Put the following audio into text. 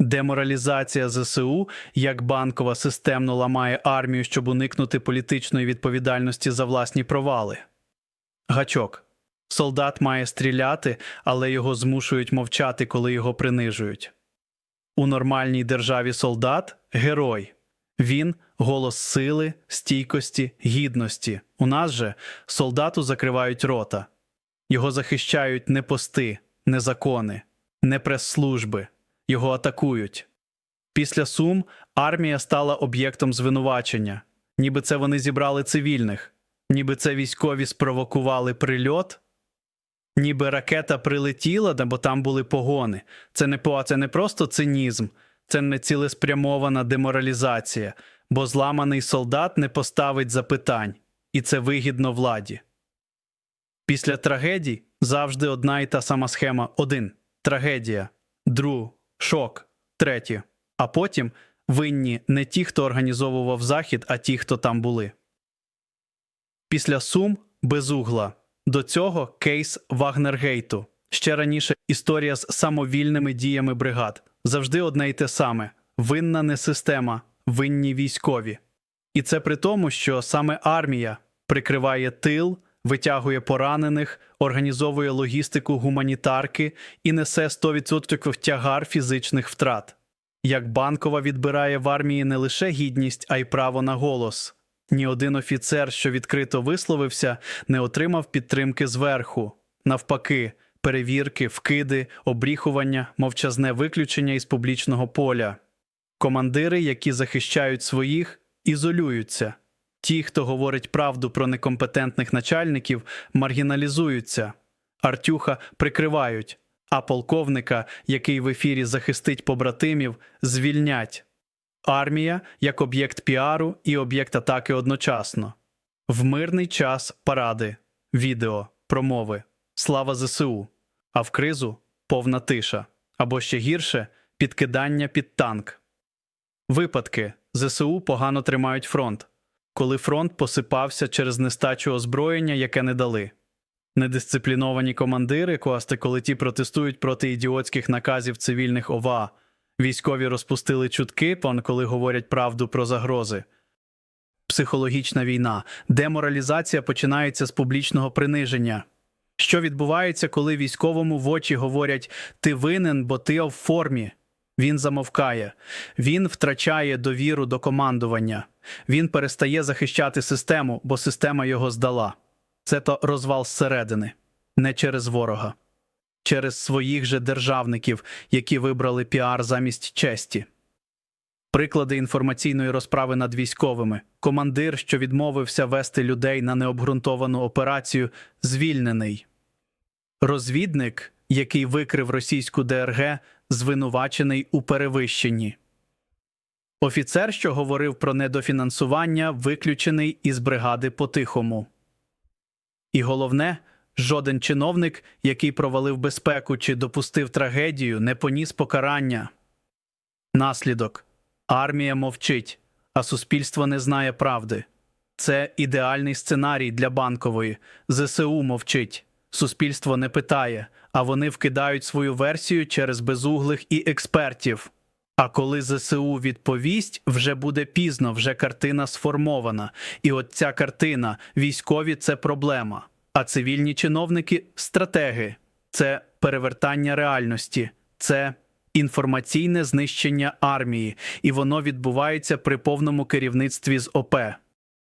Деморалізація ЗСУ як банкова системно ламає армію, щоб уникнути політичної відповідальності за власні провали. Гачок. Солдат має стріляти, але його змушують мовчати, коли його принижують. У нормальній державі солдат герой. Він голос сили, стійкості, гідності. У нас же солдату закривають рота. Його захищають не пости, не закони, не прес-служби. Його атакують. Після Сум армія стала об'єктом звинувачення, ніби це вони зібрали цивільних, ніби це військові спровокували прильот, ніби ракета прилетіла, бо там були погони. Це не це не просто цинізм, це не цілеспрямована деморалізація, бо зламаний солдат не поставить запитань, і це вигідно владі. Після трагедій завжди одна і та сама схема: один. Трагедія, друг шок, третє. А потім винні не ті, хто організовував захід, а ті, хто там були. Після Сум безугла. До цього кейс Вагнергейту. Ще раніше історія з самовільними діями бригад. Завжди одне й те саме: винна не система, винні військові. І це при тому, що саме армія прикриває тил, витягує поранених, організовує логістику гуманітарки і несе 100% тягар фізичних втрат. Як банкова відбирає в армії не лише гідність, а й право на голос. Ні один офіцер, що відкрито висловився, не отримав підтримки зверху. Навпаки, перевірки, вкиди, обріхування, мовчазне виключення із публічного поля. Командири, які захищають своїх, ізолюються. Ті, хто говорить правду про некомпетентних начальників, маргіналізуються. Артюха прикривають, а полковника, який в ефірі захистить побратимів, звільнять. Армія як об'єкт піару і об'єкт атаки одночасно. В мирний час паради, відео, промови, слава ЗСУ, а в кризу повна тиша. Або ще гірше підкидання під танк. Випадки ЗСУ погано тримають фронт, коли фронт посипався через нестачу озброєння, яке не дали. Недисципліновані командири, кости, коли ті протестують проти ідіотських наказів цивільних ОВА. Військові розпустили чутки, пон, коли говорять правду про загрози. Психологічна війна, деморалізація починається з публічного приниження. Що відбувається, коли військовому в очі говорять ти винен, бо ти в формі. Він замовкає, він втрачає довіру до командування, він перестає захищати систему, бо система його здала. Це то розвал зсередини, не через ворога. Через своїх же державників, які вибрали піар замість честі. Приклади інформаційної розправи над військовими, командир, що відмовився вести людей на необґрунтовану операцію, звільнений, розвідник, який викрив російську ДРГ, звинувачений у перевищенні. Офіцер, що говорив про недофінансування, виключений із бригади по-тихому. І головне, Жоден чиновник, який провалив безпеку чи допустив трагедію, не поніс покарання. Наслідок армія мовчить, а суспільство не знає правди. Це ідеальний сценарій для банкової. ЗСУ мовчить. Суспільство не питає, а вони вкидають свою версію через безуглих і експертів. А коли ЗСУ відповість, вже буде пізно, вже картина сформована. І от ця картина військові це проблема. А цивільні чиновники стратеги, це перевертання реальності, це інформаційне знищення армії, і воно відбувається при повному керівництві з ОП.